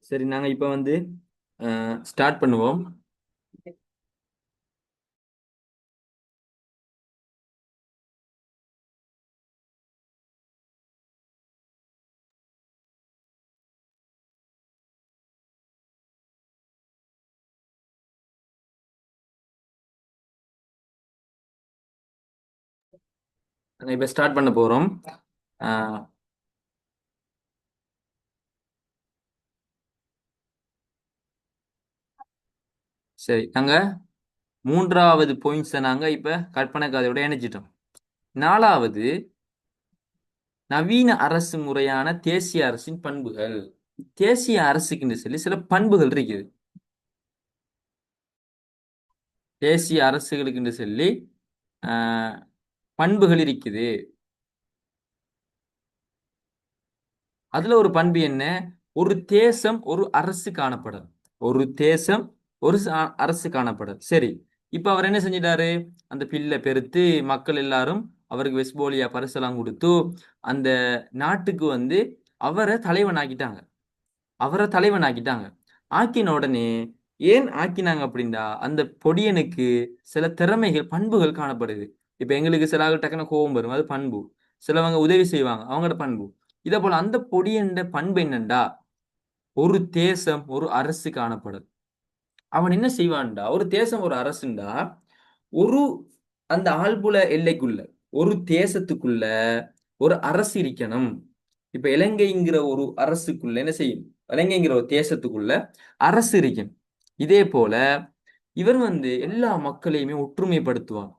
சரி நாங்க இப்ப வந்து ஸ்டார்ட் பண்ணுவோம். நாங்க இப்ப ஸ்டார்ட் பண்ண போறோம். சரி நாங்க மூன்றாவது பாயிண்ட்ஸை நாங்க இப்ப கற்பனை கதையோட இணைச்சிட்டோம் நாலாவது நவீன அரசு முறையான தேசிய அரசின் பண்புகள். தேசிய அரசுக்குன்னு சொல்லி சில பண்புகள் இருக்குது. தேசிய அரசுகளுக்குன்னு சொல்லி பண்புகள் இருக்குது. அதுல ஒரு பண்பு என்ன? ஒரு தேசம் ஒரு அரசு காணப்படும். ஒரு தேசம் ஒரு ச- அரசு காணப்படும் சரி இப்போ அவர் என்ன செஞ்சிட்டாரு? அந்த பில்லை பெருத்து மக்கள் எல்லாரும் அவருக்கு வெஸ்போலியா பரிசெல்லாம் கொடுத்து அந்த நாட்டுக்கு வந்து அவரை தலைவன் ஆக்கிட்டாங்க அவரை தலைவன் ஆக்கிட்டாங்க ஆக்கின உடனே ஏன் ஆக்கினாங்க அப்படின்னா அந்த பொடியனுக்கு சில திறமைகள் பண்புகள் காணப்படுது. இப்போ எங்களுக்கு சில ஆள் டக்குன்னு கோபம் வரும். அது பண்பு. சிலவங்க உதவி செய்வாங்க. அவங்களோட பண்பு. இதே போல அந்த பொடியன்ற பண்பு என்னண்டா? ஒரு தேசம் ஒரு அரசு காணப்படும் அவன் என்ன செய்வான்டா? ஒரு தேசம் ஒரு அரசுண்டா? ஒரு அந்த ஆள்புல எல்லைக்குள்ள ஒரு தேசத்துக்குள்ள ஒரு அரசு இருக்கணும். இப்ப இலங்கைங்கிற ஒரு அரசுக்குள்ள என்ன செய்யும்? இலங்கைங்கிற ஒரு தேசத்துக்குள்ள அரசு இருக்கும் இதே போல இவர் வந்து எல்லா மக்களையுமே ஒற்றுமைப்படுத்துவார்.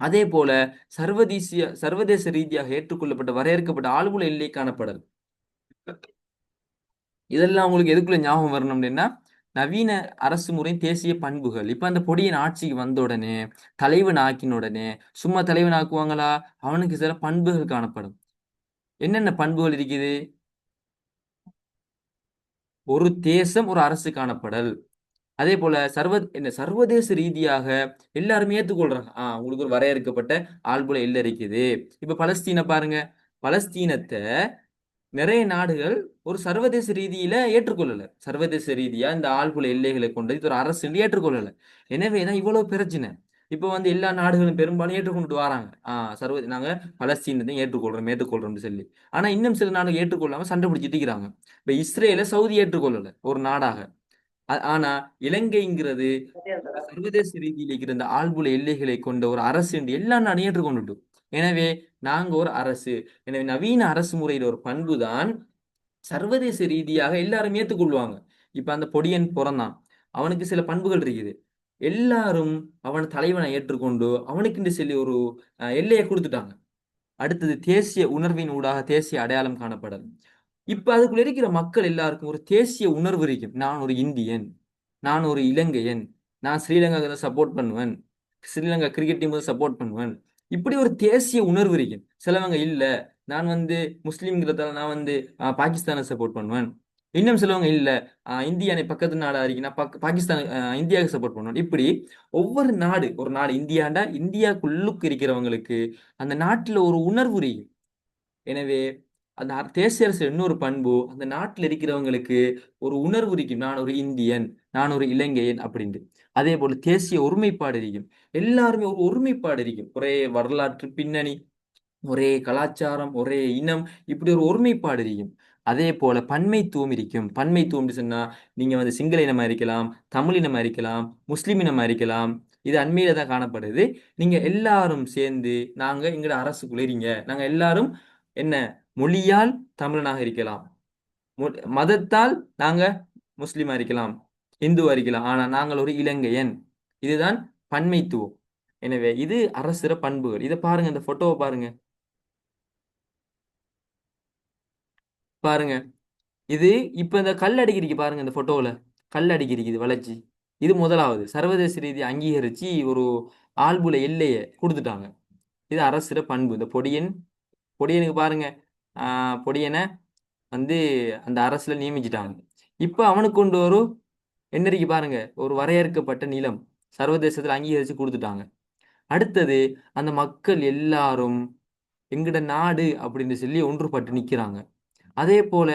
அதே போல சர்வதேசிய சர்வதேச ரீதியாக ஏற்றுக்கொள்ளப்பட்ட வரையறுக்கப்பட்ட ஆள்புல எல்லை காணப்படல். இதெல்லாம் உங்களுக்கு எதுக்குள்ள ஞாபகம் வரணும் அப்படின்னா நவீன அரசு முறை தேசிய பண்புகள். இப்ப அந்த பொடியின் ஆட்சிக்கு வந்த உடனே தலைவன் ஆக்கின உடனே சும்மா தலைவன் ஆக்குவாங்களா? அவனுக்கு சில பண்புகள் காணப்படும். என்னென்ன பண்புகள் இருக்குது? ஒரு தேசம் ஒரு அரசு காணப்படல். அதே போல சர்வ என்ன சர்வதேச ரீதியாக எல்லாருமே ஏற்றுக்கொள்றாங்க. ஆஹ் உங்களுக்கு ஒரு வரையறுக்கப்பட்ட ஆள்புல இல்லை இருக்குது. இப்ப பலஸ்தீனை பாருங்க. பலஸ்தீனத்தை நிறைய நாடுகள் ஒரு சர்வதேச ரீதியில ஏற்றுக்கொள்ளல. சர்வதேச ரீதியா இந்த ஆள்புல எல்லைகளை கொண்டு இது ஒரு அரசு ஏற்றுக்கொள்ளல. எனவேதான் இவ்வளவு பிரச்சனை. இப்ப வந்து எல்லா நாடுகளும் பெரும்பாலும் ஏற்றுக்கொண்டு வராங்க. ஆஹ் சர்வ நாங்க பலஸ்தீனத்தை ஏற்றுக்கொள்றோம் ஏற்றுக்கொள்றோம்னு சொல்லி. ஆனா இன்னும் சில நாடுகள் ஏற்றுக்கொள்ளாம சண்டை பிடிச்சிட்டு இருக்கிறாங்க. இப்ப இஸ்ரேல சவுதி ஏற்றுக்கொள்ளல ஒரு நாடாக. ஆனா இலங்கைங்கிறது சர்வதேச ரீதியில் இருக்கிற இந்த ஆள்புல எல்லைகளை கொண்ட ஒரு அரசு என்று எல்லா நாடும் ஏற்றுக்கொண்டுட்டு. எனவே நாங்க ஒரு அரசு. எனவே நவீன அரசு முறையில ஒரு பண்பு தான் சர்வதேச ரீதியாக எல்லாரும் ஏற்றுக்கொள்வாங்க. இப்ப அந்த பொடியன் பிறந்தான். அவனுக்கு சில பண்புகள் இருக்குது. எல்லாரும் அவன் தலைவனை ஏற்றுக்கொண்டு அவனுக்கு சொல்லி ஒரு எல்லையை கொடுத்துட்டாங்க. அடுத்தது தேசிய உணர்வின் ஊடாக தேசிய அடையாளம் காணப்படல் இப்ப அதுக்குள்ள இருக்கிற மக்கள் எல்லாருக்கும் ஒரு தேசிய உணர்வு இருக்கும். நான் ஒரு இந்தியன் நான் ஒரு இலங்கையன் நான் ஸ்ரீலங்காவுக்கு சப்போர்ட் பண்ணுவேன். ஸ்ரீலங்கா கிரிக்கெட் டீமுக்கு சப்போர்ட் பண்ணுவேன். இப்படி ஒரு தேசிய உணர்வு இருக்கு. சிலவங்க இல்ல நான் வந்து முஸ்லீம்ங்கிறதால நான் வந்து பாகிஸ்தானை சப்போர்ட் பண்ணுவேன். இன்னும் சிலவங்க இல்ல ஆஹ், இந்தியா பக்கத்து நாடா இருக்கு நான் பாகிஸ்தான் இந்தியாவுக்கு சப்போர்ட் பண்ணுவேன். இப்படி ஒவ்வொரு நாடு ஒரு நாடு இந்தியாண்டா இந்தியாக்குள்ளுக்கு இருக்கிறவங்களுக்கு அந்த நாட்டுல ஒரு உணர்வு இருக்கும் எனவே அந்த தேசிய அரசு இன்னொரு பண்பு அந்த நாட்டில் இருக்கிறவங்களுக்கு ஒரு உணர்வு இருக்கும் நான் ஒரு இந்தியன் நான் ஒரு இலங்கையன் அப்படின்ட்டு. அதே போல தேசிய ஒருமைப்பாடு இருக்கும். எல்லாருமே ஒரு ஒருமைப்பாடு இருக்கும். ஒரே வரலாற்று பின்னணி ஒரே கலாச்சாரம் ஒரே இனம் இப்படி ஒரு ஒருமைப்பாடு இருக்கும். அதே போல பன்மைத்துவம் இருக்கும். பன்மைத்துவம்னு சொன்னா நீங்க வந்து சிங்கள இனமா இருக்கலாம் தமிழ் இனமா இருக்கலாம் முஸ்லீம் இனமா இருக்கலாம் இது அண்மையில தான் காணப்படுது. நீங்க எல்லாரும் சேர்ந்து நாங்க எங்களோட அரசுக்குள்ள இருங்க. நாங்க எல்லாரும் என்ன மொழியால் தமிழனாக இருக்கலாம். மொ- மதத்தால் நாங்க முஸ்லிமா இருக்கலாம். இந்துவா இருக்கலாம் ஆனால் நாங்கள் ஒரு இலங்கையன். இதுதான் பன்மைத்துவம். எனவே இது அரசிற பண்புகள். இதை பாருங்க இந்த போட்டோவை பாருங்க. பாருங்க. இது இப்ப இந்த கல் அடிக்கிறீங்க பாருங்க இந்த போட்டோவில் கல் அடிக்கிறீங்க இது இது முதலாவது. சர்வதேச ரீதி அங்கீகரிச்சு ஒரு ஆள்புல எல்லையை கொடுத்துட்டாங்க. இது அரசிற பண்பு. இந்த பொடியன் பொடியனுக்கு பாருங்க. ஆஹ் பொடியனை வந்து அந்த அரசுல நியமிச்சிட்டாங்க. இப்போ அவனுக்கு கொண்டு ஒரு என்னைக்கு பாருங்க ஒரு வரையறுக்கப்பட்ட நிலம் சர்வதேசத்தில் அங்கீகரித்து கொடுத்துட்டாங்க. அடுத்தது அந்த மக்கள் எல்லாரும் எங்கட நாடு அப்படின்னு சொல்லி ஒன்றுபட்டு நிற்கிறாங்க அதே போல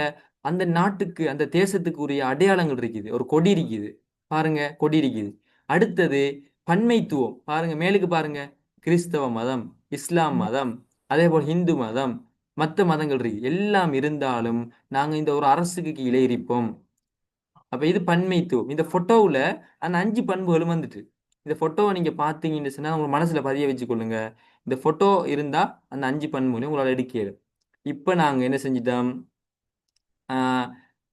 அந்த நாட்டுக்கு அந்த தேசத்துக்கு உரிய அடையாளங்கள் இருக்குது. ஒரு கொடி இருக்குது. பாருங்க கொடி இருக்குது. அடுத்தது பன்மைத்துவம். பாருங்க மேலுக்கு பாருங்க. கிறிஸ்தவ மதம் இஸ்லாம் மதம் அதே போல் ஹிந்து மதம் மற்ற மதங்கள் இருக்கு எல்லாம் இருந்தாலும் நாங்கள் இந்த ஒரு அரசுக்கு கீழே இருப்போம். அப்போ இது பன்மைத்துவம். இந்த ஃபோட்டோவில் அந்த அஞ்சு பண்புகளும் வந்துட்டு. இந்த ஃபோட்டோவை நீங்கள் பார்த்தீங்கன்னு சொன்னால் உங்கள் மனசில் பதிய வச்சுக்கொள்ளுங்க. இந்த ஃபோட்டோ இருந்தால் அந்த அஞ்சு பண்புகளையும் உங்களால் எடுக்க இப்போ நாங்கள் என்ன செஞ்சிட்டோம்?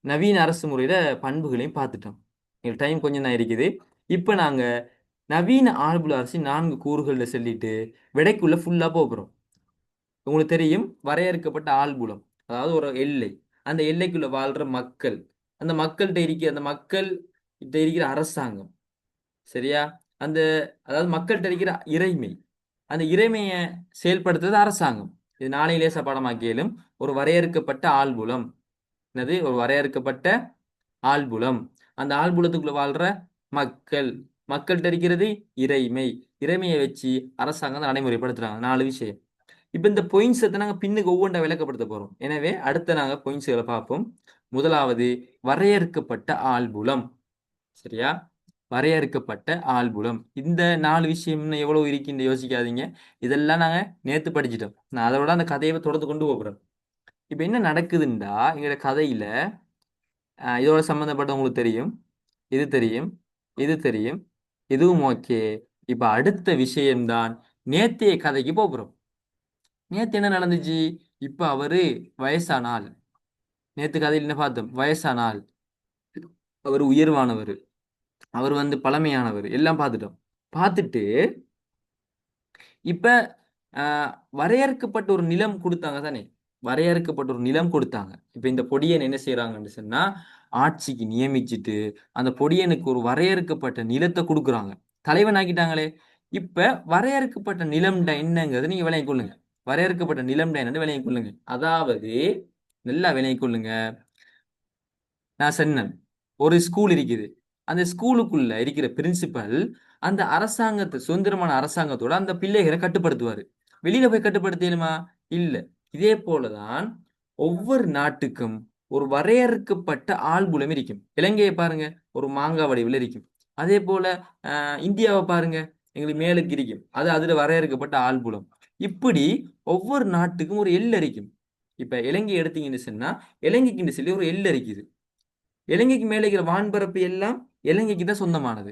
நவீன அரசு முறையில் பண்புகளையும் பார்த்துட்டோம். எங்களுக்கு டைம் கொஞ்சம் தான் இருக்குது. இப்போ நாங்கள் நவீன ஆழ்புல அரசு நான்கு கூறுகளில் சொல்லிட்டு விடைக்குள்ளே ஃபுல்லாக போகிறோம் உங்களுக்கு தெரியும் வரையறுக்கப்பட்ட ஆழ்புலம் அதாவது ஒரு எல்லை. அந்த எல்லைக்குள்ளே வாழ்கிற மக்கள். அந்த மக்கள்கிட்ட இருக்க அந்த மக்கள் கிட்ட இருக்கிற அரசாங்கம். சரியா? அந்த அதாவது மக்கள்கிட்ட இருக்கிற இறைமை. அந்த இறைமையை செயல்படுத்துறது அரசாங்கம். இது நாளை லேச பாடமாக்கியாலும் ஒரு வரையறுக்கப்பட்ட ஆள்புலம். என்னது? ஒரு வரையறுக்கப்பட்ட ஆள்புலம். அந்த ஆள்புலத்துக்குள்ள வாழ்ற மக்கள். மக்கள்கிட்ட இருக்கிறது இறைமை. இறைமையை வச்சு அரசாங்கம் தான் நடைமுறைப்படுத்துறாங்க. நாலு விஷயம். இப்ப இந்த பொயின்ஸத்தை நாங்க பின்னுக்கு ஒவ்வொன்றா விளக்கப்படுத்த போறோம். எனவே அடுத்த நாங்க பொயின்ஸுகளை பார்ப்போம். முதலாவது வரையறுக்கப்பட்ட ஆள்புலம். சரியா? வரையறுக்கப்பட்ட ஆள்புலம். இந்த நாலு விஷயம் இன்னும் எவ்வளவு இருக்குன்னு யோசிக்காதீங்க. இதெல்லாம் நாங்க நேத்து படிச்சிட்டோம். நான் அதோட அந்த கதையை தொடர்ந்து கொண்டு போகிறோம் இப்ப என்ன நடக்குதுண்டா? எங்களோட கதையில இதோட சம்மந்தப்பட்ட உங்களுக்கு தெரியும். இது தெரியும். இது தெரியும். இதுவும் ஓகே இப்ப அடுத்த விஷயம்தான். நேத்தைய கதைக்கு போகிறோம் நேத்து என்ன நடந்துச்சு? இப்ப அவரு வயசானால் நேத்து கதையில் என்ன பார்த்தோம்? வயசானால் அவர் உயர்வானவர். அவர் வந்து பழமையானவர். எல்லாம் பார்த்துட்டோம். பார்த்துட்டு இப்ப ஆஹ் வரையறுக்கப்பட்ட ஒரு நிலம் கொடுத்தாங்க தானே? வரையறுக்கப்பட்ட ஒரு நிலம் கொடுத்தாங்க. இப்ப இந்த பொடியன் என்ன செய்யறாங்கன்னு சொன்னா ஆட்சிக்கு நியமிச்சுட்டு அந்த பொடியனுக்கு ஒரு வரையறுக்கப்பட்ட நிலத்தை கொடுக்குறாங்க. தலைவன் ஆக்கிட்டாங்களே இப்ப வரையறுக்கப்பட்ட நிலம்டா என்னங்கிறது நீங்க விளங்கிக் கொள்ளுங்க. வரையறுக்கப்பட்ட நிலம் என்னன்னு விளங்கிக் கொள்ளுங்க. அதாவது நல்லா விளங்கிக் கொள்ளுங்க. நான் சொன்னேன் ஒரு ஸ்கூல் இருக்குது. அந்த ஸ்கூலுக்குள்ள இருக்கிற பிரின்சிபல் அந்த அரசாங்கத்தை சுதந்திரமான அரசாங்கத்தோட அந்த பிள்ளைகளை கட்டுப்படுத்துவாரு. வெளியில போய் கட்டுப்படுத்தலுமா இல்ல. இதே போலதான் ஒவ்வொரு நாட்டுக்கும் ஒரு வரையறுக்கப்பட்ட ஆள்புலம் இருக்கும். இலங்கையை பாருங்க ஒரு மாங்காய் வடிவில் இருக்கும். அதே போல இந்தியாவை பாருங்க எங்களுக்கு மேலுக்கு இருக்கும். அது அதுல வரையறுக்கப்பட்ட ஆள்புலம் இப்படி ஒவ்வொரு நாட்டுக்கும் ஒரு எல்லை அரிக்கும். இப்போ இலங்கை எடுத்தீங்கன்னு சொன்னால் இலங்கைக்குன்னு சொல்லி ஒரு எள் அரிக்குது. இலங்கைக்கு மேலே இருக்கிற வான்பரப்பு எல்லாம் இலங்கைக்கு தான் சொந்தமானது.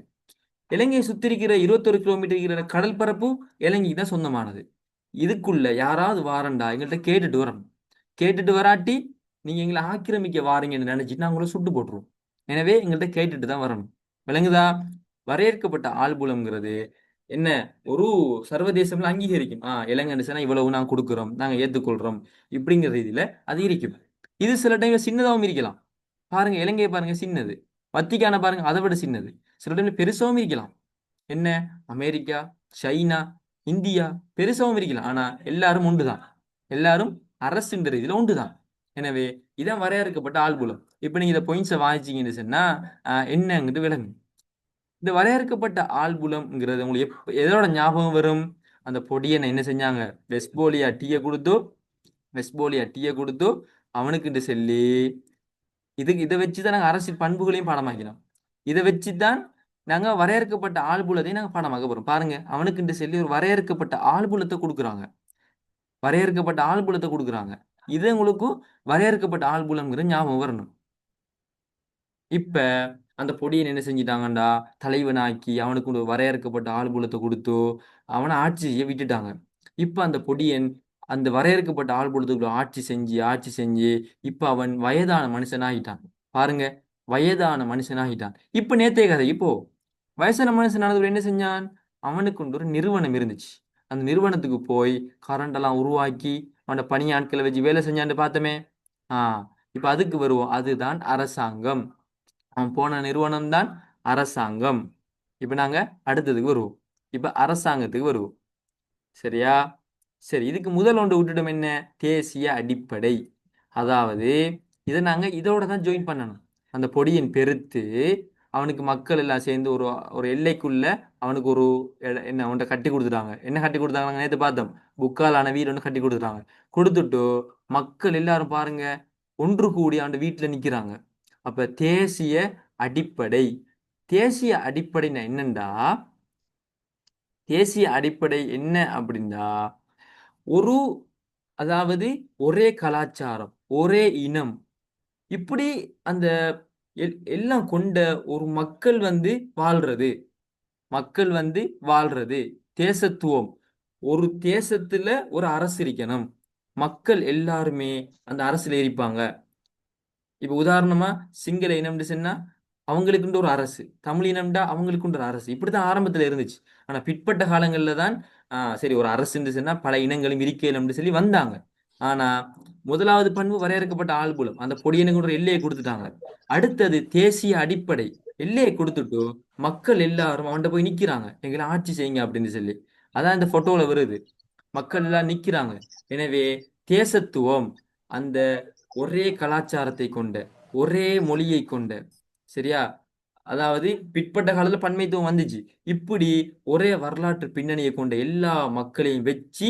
இலங்கையை சுத்தி இருக்கிற இருபத்தொரு கிலோமீட்டர் இருக்கிற கடல் பரப்பும் இலங்கைக்கு தான் சொந்தமானது. இதுக்குள்ள யாராவது வாரண்டா? எங்கள்கிட்ட கேட்டுட்டு வரணும் கேட்டுட்டு வராட்டி நீங்கள் எங்களை ஆக்கிரமிக்க வாரீங்கன்னு நினச்சிட்டு நான் உங்களை சுட்டு போட்டுருவோம். எனவே எங்கள்கிட்ட கேட்டுட்டு தான் வரணும். விளங்குதா? வரையறுக்கப்பட்ட ஆள்புலம்ங்கிறது என்ன? ஒரு சர்வதேசம்ல அங்கீகரிக்கும். ஆஹ் இலங்கைன்னு இவ்வளவு நாங்க கொடுக்குறோம் நாங்க ஏத்துக்கொள்றோம் இப்படிங்கிற ரீதியில அதிகரிக்கும் இது சில டைம்ல சின்னதாகவும் இருக்கலாம். பாருங்க இலங்கையை பாருங்க சின்னது. வத்திக்கான பாருங்க அதை விட சின்னது. சில டைம்ல பெருசாகவும் இருக்கலாம். என்ன? அமெரிக்கா சைனா இந்தியா பெருசாகவும் இருக்கலாம். ஆனா எல்லாரும் ஒன்றுதான். எல்லாரும் அரசுன்ற இதுல ஒன்றுதான். எனவே இதான் வரையறுக்கப்பட்ட ஆள்புலம். இப்ப நீங்க இதை பொயின்ஸை வாங்கிச்சீங்கன்னு சொன்னா ஆஹ் என்னங்கிறது விளங்கும். இந்த வரையறுக்கப்பட்ட ஆள்புலம்ங்கிறது உங்களுக்கு எப் எதோட ஞாபகம் வரும்? அந்த பொடியை என்ன செஞ்சாங்க? வெஸ்போலியா டீயை கொடுத்தோ வெஸ்போலியா டீயை கொடுத்தோ அவனுக்கிட்ட சொல்லி. இதுக்கு இதை வச்சு தான் நாங்கள் அரசியல் பண்புகளையும் பாடமாக்கிறோம் இதை வச்சு தான் நாங்கள் வரையறுக்கப்பட்ட ஆள்புலத்தையும் நாங்கள் பாடமாக்க போகிறோம் பாருங்க அவனுக்குன்ற சொல்லி ஒரு வரையறுக்கப்பட்ட ஆள்புலத்தை கொடுக்குறாங்க. வரையறுக்கப்பட்ட ஆள்புலத்தை கொடுக்குறாங்க. இது உங்களுக்கும் வரையறுக்கப்பட்ட ஆள்புலம்ங்கிற ஞாபகம் வரணும். இப்போ அந்த பொடியன் என்ன செஞ்சிட்டாங்கண்டா தலைவனாக்கி அவனுக்கு ஒரு வரையறுக்கப்பட்ட ஆள்புலத்தை கொடுத்து அவனை ஆட்சி செய்ய விட்டுட்டாங்க. இப்போ அந்த பொடியன் அந்த வரையறுக்கப்பட்ட ஆள்புலத்துக்குள்ள ஆட்சி செஞ்சு ஆட்சி செஞ்சு இப்போ அவன் வயதான மனுஷனாகிட்டான் பாருங்க வயதான மனுஷனாகிட்டான் இப்போ நேத்தே கதை. இப்போ வயசான மனுஷனானவர் என்ன செஞ்சான்? அவனுக்கு ஒரு நிறுவனம் இருந்துச்சு. அந்த நிறுவனத்துக்கு போய் கரண்டெல்லாம் உருவாக்கி அவனோட பணியாட்களை வச்சு வேலை செஞ்சான்னு பார்த்தோமே. ஆ இப்போ அதுக்கு வருவோம். அதுதான் அரசாங்கம். அவன் போன நிறுவனம் தான் அரசாங்கம். இப்போ நாங்கள் அடுத்ததுக்கு வருவோம். இப்போ அரசாங்கத்துக்கு வருவோம். சரியா? சரி இதுக்கு முதல் ஒன்று விட்டுட்டோம் என்ன? தேசிய அடிப்படை. அதாவது இதை நாங்கள் இதோட தான் ஜாயின் பண்ணணும். அந்த பொடியின் பெருத்து அவனுக்கு மக்கள் எல்லாம் சேர்ந்து ஒரு ஒரு எல்லைக்குள்ள அவனுக்கு ஒரு என்ன அவன்கிட்ட கட்டி கொடுத்துட்டாங்க. என்ன கட்டி கொடுத்தாங்க? நேற்று பார்த்தோம். புக்காலான வீடு ஒன்று கட்டி கொடுத்துட்டாங்க. கொடுத்துட்டு மக்கள் எல்லாரும் பாருங்க ஒன்று கூடி அவன் வீட்டில் நிற்கிறாங்க அப்போ தேசிய அடிப்படை. தேசிய அடிப்படைனா என்னண்டா? தேசிய அடிப்படை என்ன அப்படின்னா ஒரு அதாவது ஒரே கலாச்சாரம் ஒரே இனம். இப்படி அந்த எல்லாம் கொண்ட ஒரு மக்கள் வந்து வாழ்றது. மக்கள் வந்து வாழ்றது. தேசத்துவம். ஒரு தேசத்துல ஒரு அரசு இருக்கணும். மக்கள் எல்லாருமே அந்த அரசுல இருப்பாங்க. இப்ப உதாரணமா சிங்கள இனம்னு சொன்னா அவங்களுக்குன்ற ஒரு அரசு. தமிழ் இனம்டா அவங்களுக்குன்ற அரசு. இப்படிதான் ஆரம்பத்துல இருந்துச்சு. ஆனா பிற்பட்ட காலங்கள்ல தான் ஆஹ் சரி ஒரு அரசுன்னு சொன்னா பல இனங்களும் இருக்கலம்னு சொல்லி வந்தாங்க. ஆனா முதலாவது பண்பு வரையறுக்கப்பட்ட ஆள்புலம். அந்த பொடியினங்கிற எல்லையை கொடுத்துட்டாங்க. அடுத்தது தேசிய அடிப்படை எல்லையை கொடுத்துட்டு மக்கள் எல்லாரும் அவன்கிட்ட போய் நிக்கிறாங்க. எங்களை ஆட்சி செய்யுங்க அப்படின்னு சொல்லி. அதான் இந்த போட்டோல வருது. மக்கள் எல்லாம் நிக்கிறாங்க. எனவே தேசத்துவம் அந்த ஒரே கலாச்சாரத்தை கொண்ட ஒரே மொழியை கொண்ட சரியா? அதாவது பிற்பட்ட காலத்துல பன்மைத்துவம் வந்துச்சு. இப்படி ஒரே வரலாற்று பின்னணியை கொண்ட எல்லா மக்களையும் வச்சு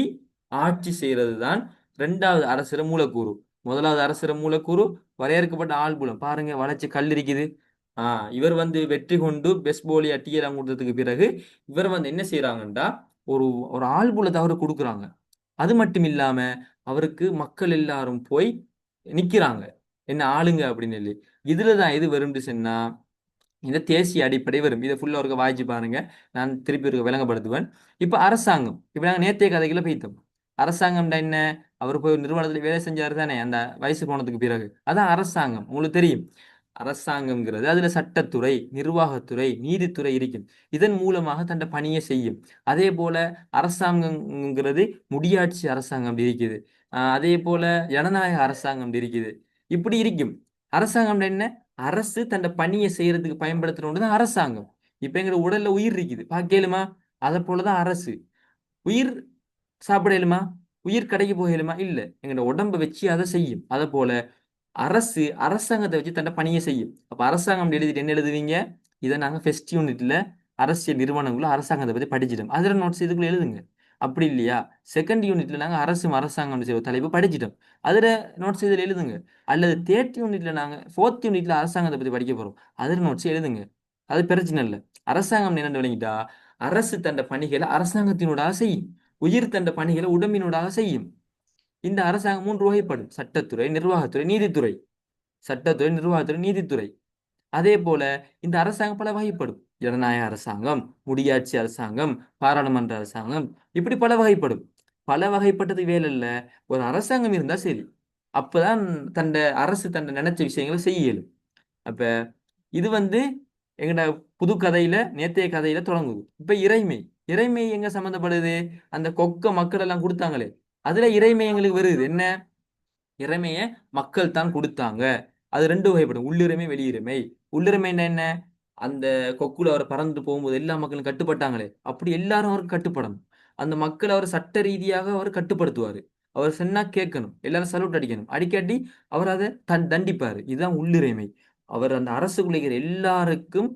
ஆட்சி செய்யறது தான் ரெண்டாவது அரசர மூலக்கூறு. முதலாவது அரசிற மூலக்கூறு வரையறுக்கப்பட்ட ஆள்புலம். பாருங்க வளைச்சு கல் இருக்குது ஆஹ் இவர் வந்து வெற்றி கொண்டு பெஸ்ட் போலி அட்டியெல்லாம் கொடுத்ததுக்கு பிறகு இவர் வந்து என்ன செய்யறாங்கன்றா ஒரு ஒரு ஆள்புலத்தை அவருக்கு கொடுக்குறாங்க. அது மட்டும் இல்லாம அவருக்கு மக்கள் எல்லாரும் போய் நிக்கிறாங்க. என்ன ஆளுங்க? அப்படின்னு சொல்லி. இதுலதான் எது வரும்னு இந்த தேசிய அடிப்படை வரும். இதை ஃபுல்லாக இருக்க வாய்ச்சி பாருங்க. நான் திருப்பி இருக்க விளங்கப்படுத்துவேன். இப்போ அரசாங்கம். இப்போ நாங்கள் நேத்திய கதைகளை பயித்தோம் அரசாங்கம்டா என்ன? அவர் போய் நிறுவனத்தில் வேலை செஞ்சாரு தானே அந்த வயசு போனதுக்கு பிறகு. அதான் அரசாங்கம். உங்களுக்கு தெரியும். அரசாங்கம்ங்கிறது அதுல சட்டத்துறை நிர்வாகத்துறை நீதித்துறை இருக்கும். இதன் மூலமாக தன்னை பணியை செய்யும். அதே போல அரசாங்கம்ங்கிறது முடியாட்சி அரசாங்கம் இருக்குது. அதே போல ஜனநாயக அரசாங்கம் இருக்குது. இப்படி இருக்கும். அரசாங்கம் என்ன? அரசு தன் பணியை செய்யறதுக்கு பயன்படுத்துறது தான் அரசாங்கம். இப்ப எங்க உடல்ல உயிர் இருக்குது. பாக்கலுமா அதை போலதான் அரசு. உயிர் சாப்பிடலுமா உயிர் கடைக்கு போகலுமா இல்ல. எங்களோட உடம்ப வச்சு அதை செய்யும். அதை போல அரசு அரசாங்கத்தை வச்சு தன்னை பணியை செய்யும். அப்ப அரசாங்கம் எழுதிட்டு என்ன எழுதுவீங்க? இதை நாங்க ஃபெஸ்ட் யூனிட்ல அரசியல் நிறுவனங்களும் அரசாங்கத்தை பத்தி படிச்சிடும். அதுல நோட்ஸ் இதுக்குள்ள எழுதுங்க. அப்படி இல்லையா? செகண்ட் யூனிட்ல நாங்கள் அரசு அரசாங்கம் தலைப்பு படிச்சிட்டோம். அதில் நோட்ஸ் இதில் எழுதுங்க. அல்லது தேர்ட் யூனிட்ல நாங்கள் ஃபோர்த் யூனிட்ல அரசாங்கத்தை பற்றி படிக்க போகிறோம் அதில் நோட்ஸ் எழுதுங்க. அது பிரச்சனை இல்லை. அரசாங்கம் என்ன விளங்கிட்டா? அரசு தண்ட பணிகளை அரசாங்கத்தினூடாக செய்யும் உயிர் தண்ட பணிகளை உடம்பினூடாக செய்யும் இந்த அரசாங்கம் மூன்று வகைப்படும். சட்டத்துறை நிர்வாகத்துறை நீதித்துறை. சட்டத்துறை நிர்வாகத்துறை நீதித்துறை. அதே போல இந்த அரசாங்கம் பல வகைப்படும். ஜனநாயக அரசாங்கம் முடியாட்சி அரசாங்கம் பாராளுமன்ற அரசாங்கம் இப்படி பல வகைப்படும். பல வகைப்பட்டது வேலை ஒரு அரசாங்கம் இருந்தால் சரி. அப்போதான் தண்ட அரசு தண்ட நினைச்ச விஷயங்களை செய்யலும் அப்போ இது வந்து எங்கட புது கதையில நேத்தைய கதையில தொடங்குது. இப்ப இறைமை. இறைமை எங்க சம்மந்தப்படுது அந்த கொக்க மக்கள் எல்லாம் கொடுத்தாங்களே. அதுல இறைமை எங்களுக்கு வருது. என்ன? இறைமைய மக்கள் தான் கொடுத்தாங்க. அது ரெண்டு வகைப்படும். உள்ளிறைமை வெளியிறைமை உள்ளிறைமை என்ன அந்த கொக்குல அவர் பறந்து போகும்போது எல்லா மக்களும் கட்டுப்பட்டாங்களே. அப்படி எல்லாரும் அவருக்கு கட்டுப்படணும் அந்த மக்கள் அவர் சட்ட ரீதியாக அவர் கட்டுப்படுத்துவாரு. அவர் சொன்னா கேட்கணும். எல்லாரும் சல்யூட் அடிக்கணும். அடிக்காட்டி அவர் அதை தன் தண்டிப்பாரு. இதுதான் உள்ளுரிமை. அவர் அந்த அரசுக்குள்ள எல்லாருக்கும்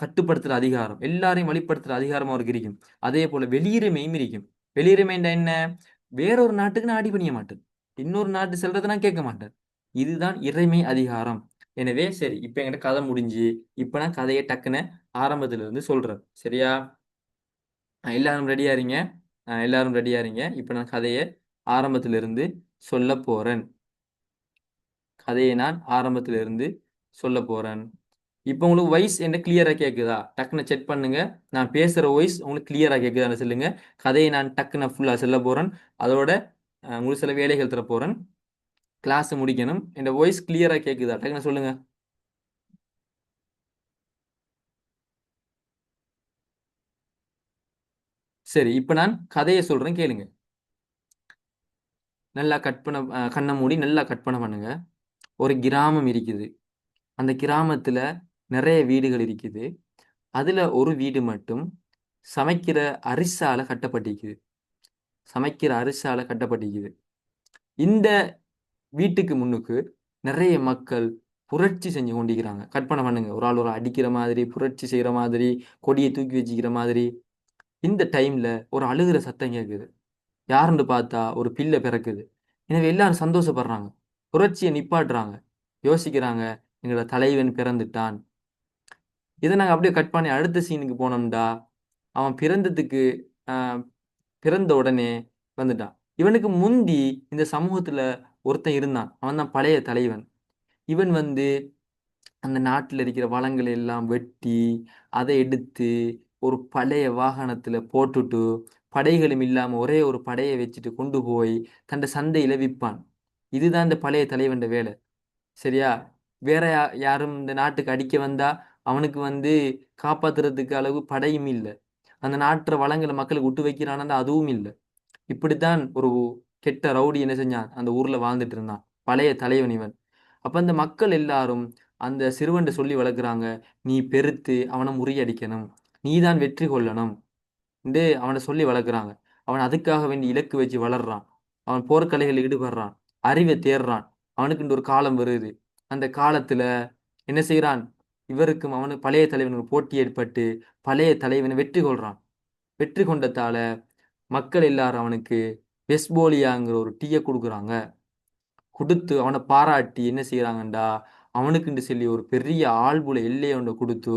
கட்டுப்படுத்துற அதிகாரம் எல்லாரையும் வழிப்படுத்துற அதிகாரம் அவருக்கு இருக்கும். அதே போல வெளியுரிமையும் இருக்கும். வெளியுரிமை என்ன வேறொரு நாட்டுக்கு நான் அடி பண்ணிய மாட்டேன். இன்னொரு நாட்டு செல்றதை நான் கேட்க மாட்டேன். இதுதான் இறைமை அதிகாரம். எனவே சரி இப்போ என்கிட்ட கதை முடிஞ்சு இப்போ நான் கதையை டக்குன்னு ஆரம்பத்துல இருந்து சொல்றேன். சரியா? எல்லாரும் ரெடியா இருங்க? எல்லாரும் ரெடியா இருங்க. இப்போ நான் கதையை ஆரம்பத்துல இருந்து சொல்ல போறேன். கதையை நான் ஆரம்பத்துல இருந்து சொல்ல போறேன். இப்போ உங்களுக்கு வாய்ஸ் என்ன கிளியரா கேக்குதா? டக்குன்னு செக் பண்ணுங்க. நான் பேசுற வாய்ஸ் உங்களுக்கு கிளியரா கேக்குதான்னு சொல்லுங்க. கதையை நான் டக்குன்னு ஃபுல்லா சொல்ல போறேன். அதோட உங்களுக்கு சில வேலைகள் தர போறேன். கிளாஸ் முடிக்கணும். என் வாய்ஸ் கிளியரா கேக்குதா? டக்குன்னு சொல்லுங்க. சரி இப்ப நான் கதையை சொல்றேன் கேளுங்க. நல்லா கற்பனை கண்ணை மூடி நல்லா கற்பனை பண்ணுங்க. ஒரு கிராமம் இருக்குது. அந்த கிராமத்துல நிறைய வீடுகள் இருக்குது. அதுல ஒரு வீடு மட்டும் சமைக்கிற அரிசால கட்டப்பட்டிருக்குது. சமைக்கிற அரிசால கட்டப்பட்டிருக்குது. இந்த வீட்டுக்கு முன்னுக்கு நிறைய மக்கள் புரட்சி செஞ்சு கொண்டிருக்கிறாங்க. கற்பனை பண்ணுங்க. ஒரு ஆள் ஒரு அடிக்கிற மாதிரி புரட்சி செய்கிற மாதிரி கொடியை தூக்கி வச்சுக்கிற மாதிரி. இந்த டைம்ல ஒரு அழுகிற சத்தம் கேட்குது. யாருன்னு பார்த்தா ஒரு பிள்ளை பிறக்குது. எனவே எல்லாரும் சந்தோஷப்படுறாங்க. புரட்சியை நிப்பாட்டுறாங்க. யோசிக்கிறாங்க எங்களோட தலைவன் பிறந்துட்டான். இதை நாங்கள் அப்படியே கட் பண்ணி அடுத்த சீனுக்கு போனோம்டா. அவன் பிறந்ததுக்கு பிறந்த உடனே வந்துட்டான். இவனுக்கு முந்தி இந்த சமூகத்துல ஒருத்தன் இருந்தான். அவன் தான் பழைய தலைவன். இவன் வந்து அந்த நாட்டில் இருக்கிற வளங்களை எல்லாம் வெட்டி அதை எடுத்து ஒரு பழைய வாகனத்தில் போட்டுட்டு படைகளும் இல்லாமல் ஒரே ஒரு படையை வச்சுட்டு கொண்டு போய் தன் சந்தையில் விற்பான் இதுதான் இந்த பழைய தலைவன் வேலை. சரியா? வேற யா- யாரும் இந்த நாட்டுக்கு அடிக்க வந்தா அவனுக்கு வந்து காப்பாத்துறதுக்கு அளவு படையும் இல்லை. அந்த நாட்டுற வளங்களை மக்களுக்கு விட்டு வைக்கிறானா அதுவும் இல்லை. இப்படித்தான் ஒரு கெட்ட ரவுடி என்ன செஞ்சான்? அந்த ஊரில் வாழ்ந்துட்டு இருந்தான். பழைய தலைவன் இவன். அப்போ அந்த மக்கள் எல்லாரும் அந்த சிறுவன்ட்ட சொல்லி வளர்க்குறாங்க நீ பெருத்து அவனை முறியடிக்கணும். நீதான் வெற்றி கொள்ளணும். என்று அவனை சொல்லி வளர்க்குறாங்க. அவன் அதுக்காக வேண்டி இலக்கு வச்சு வளர்றான். அவன் போர்க்கலைகளில் ஈடுபடுறான். அறிவை தேடுறான் அவனுக்கு ஒரு காலம் வருது. அந்த காலத்தில் என்ன செய்கிறான் இவருக்கும் அவனுக்கு பழைய தலைவனுக்கு போட்டி ஏற்பட்டு பழைய தலைவனை வெற்றி கொள்கிறான் வெற்றி கொண்டதால மக்கள் எல்லாரும் அவனுக்கு வெஸ்போலியாங்கிற ஒரு டீயை கொடுக்குறாங்க. கொடுத்து அவனை பாராட்டி என்ன செய்கிறாங்கண்டா அவனுக்குன்னு சொல்லி ஒரு பெரிய ஆள்புல எல்லையை ஒன்றை கொடுத்து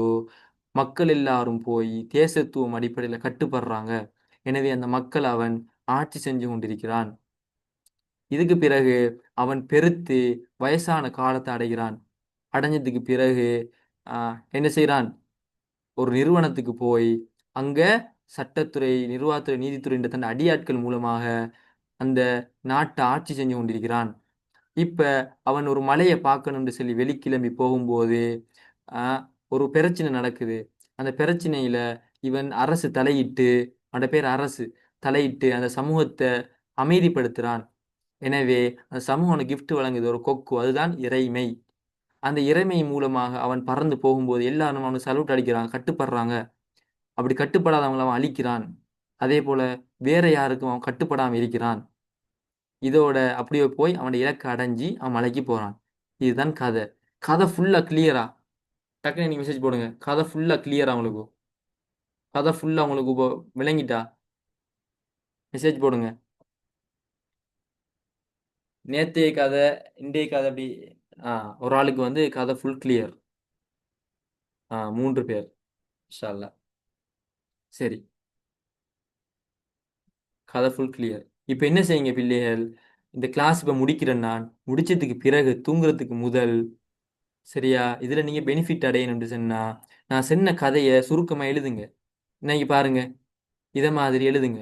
மக்கள் எல்லாரும் போய் தேசத்துவம் அடிப்படையில் கட்டுப்படுறாங்க. எனவே அந்த மக்கள் அவன் ஆட்சி செஞ்சு கொண்டிருக்கிறான். இதுக்கு பிறகு அவன் பெருத்து வயசான காலத்தை அடைகிறான். அடைஞ்சதுக்கு பிறகு என்ன செய்கிறான் ஒரு நிறுவனத்துக்கு போய் அங்கே சட்டத்துறை நிர்வாகத்துறை நீதித்துறை என்ற தன் அடியாட்கள் மூலமாக அந்த நாட்டை ஆட்சி செஞ்சு கொண்டிருக்கிறான். இப்ப அவன் ஒரு மலையை பார்க்கணும்னு சொல்லி வெளிக்கிளம்பி போகும்போது ஒரு பிரச்சனை நடக்குது. அந்த பிரச்சனையில இவன் அரசு தலையிட்டு அவனோட பேர் அரசு தலையிட்டு அந்த சமூகத்தை அமைதிப்படுத்துறான். எனவே அந்த சமூகம் அவனுக்கு கிஃப்ட் வழங்குது ஒரு கொக்கு. அதுதான் இறைமை. அந்த இறைமை மூலமாக அவன் பறந்து போகும்போது எல்லாரும் அவனுக்கு சல்யூட் அடிக்கிறாங்க கட்டுப்படுறாங்க. அப்படி கட்டுப்படாதவங்களை அவன் அழிக்கிறான். அதே போல வேற யாருக்கும் அவன் கட்டுப்படாமல் இருக்கிறான். இதோட அப்படியே போய் அவனோட இலக்கை அடைஞ்சி அவன் மலைக்கு போறான். இதுதான் கதை. கதை ஃபுல்லா கிளியரா டக்குனு நீங்க மெசேஜ் போடுங்க. கதை ஃபுல்லா கிளியரா அவங்களுக்கு கதை ஃபுல்லா அவங்களுக்கு இப்போ விளங்கிட்டா? மெசேஜ் போடுங்க. நேத்தைய கதை இன்றைய கதை அப்படி ஆ ஒரு ஆளுக்கு வந்து கதை ஃபுல் கிளியர் ஆ மூன்று பேர். இன்ஷா சரி. கதை ஃபுல் கிளியர் இப்போ என்ன செய்யுங்க பிள்ளைகள்? இந்த கிளாஸ் இப்போ முடிக்கிறேன் நான். முடிச்சதுக்கு பிறகு தூங்குறதுக்கு முதல் சரியா? இதில் நீங்கள் பெனிஃபிட் அடையணும்னு சொன்னால் நான் சொன்ன கதையை சுருக்கமாக எழுதுங்க. இன்னைக்கு பாருங்க. இதை மாதிரி எழுதுங்க.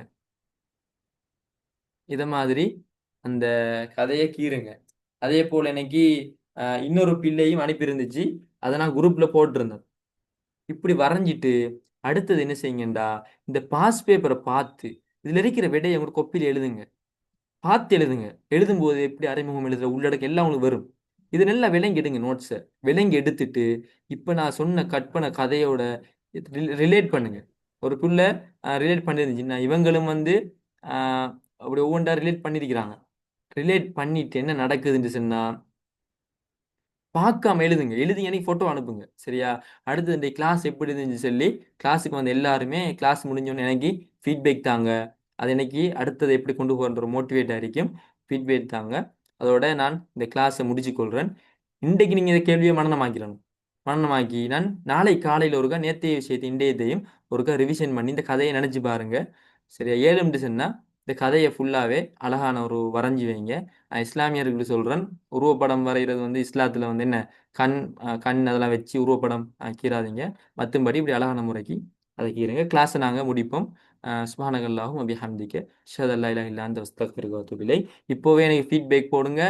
இதை மாதிரி அந்த கதையை கீறுங்க. அதே போல் இன்னைக்கு இன்னொரு பிள்ளையும் அனுப்பியிருந்துச்சு. அதை நான் குரூப்பில் போட்டிருந்தேன். இப்படி வரைஞ்சிட்டு அடுத்தது என்ன செய்யுங்கண்டா இந்த பாஸ் பேப்பரை பார்த்து இதில் இருக்கிற விடையை உங்களுக்கு கொப்பியில் எழுதுங்க. பார்த்து எழுதுங்க. எழுதும்போது எப்படி அறிமுகம் எழுதுற உள்ளடக்கம் எல்லாம் உங்களுக்கு வரும். இது நல்லா விளங்கி எடுங்க நோட்ஸை விளங்கி எடுத்துட்டு இப்போ நான் சொன்ன கற்பனை கதையோட ரிலேட் பண்ணுங்க. ஒரு பிள்ளை ரிலேட் பண்ணியிருந்துச்சுன்னா இவங்களும் வந்து அப்படி ஒவ்வொன்றா ரிலேட் பண்ணியிருக்கிறாங்க ரிலேட் பண்ணிட்டு என்ன நடக்குதுன்னு சொன்னால் பார்க்காம எழுதுங்க. எழுதி எனக்கு ஃபோட்டோ அனுப்புங்க. சரியா? அடுத்து இந்த கிளாஸ் எப்படி இருந்துச்சு சொல்லி கிளாஸுக்கு வந்து எல்லாருமே கிளாஸ் முடிஞ்சோன்னு எனக்கு ஃபீட்பேக் தாங்க. அது எனக்கு அடுத்தது எப்படி கொண்டு போகிற ஒரு மோட்டிவேட் ஆയിരിக்கும். ஃபீட்பேக் தாங்க. அதோட நான் இந்த கிளாஸை முடிச்சு கொள்கிறேன் இன்றைக்கு நீங்கள் இந்த கேள்வியை மனநமாக்கிடணும். மனநமாக்கி நான் நாளை காலையில் ஒருக்கா நேற்றைய விஷயத்தை இன்றையத்தையும் ஒருக்கா ரிவிஷன் பண்ணி இந்த கதையை நினச்சி பாருங்கள் சரியா? ஏழு டிசன்னா இந்த கதையை ஃபுல்லாகவே அழகான ஒரு வரைஞ்சி வைங்க. நான் இஸ்லாமியர்களுக்கு சொல்கிறேன் உருவப்படம் வரைகிறது வந்து இஸ்லாத்தில் வந்து என்ன கண் கண் அதெல்லாம் வச்சு உருவப்படம் கீறாதீங்க. மற்றும்படி இப்படி அழகான முறைக்கு அதை கீறுங்க. கிளாஸை நாங்கள் முடிப்போம். சுபானகல்லாஹும் அபி ஹம்திக்க ஷதல்லா இலா இல்லா அந்த வஸ்தக்ஃபிருகத்துபிலை இப்போவே எனக்கு ஃபீட்பேக் போடுங்க.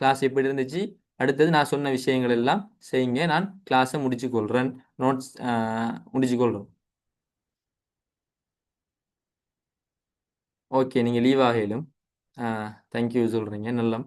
கிளாஸ் எப்படி இருந்துச்சு? அடுத்தது நான் சொன்ன விஷயங்கள் எல்லாம் செய்யுங்க. நான் கிளாஸை முடிச்சு கொள்கிறேன் நோட்ஸ் முடிச்சு கொள்கிறேன் ஓகே நீங்கள் லீவ் ஆகலும் தேங்க்யூ சொல்கிறீங்க நல்லம்.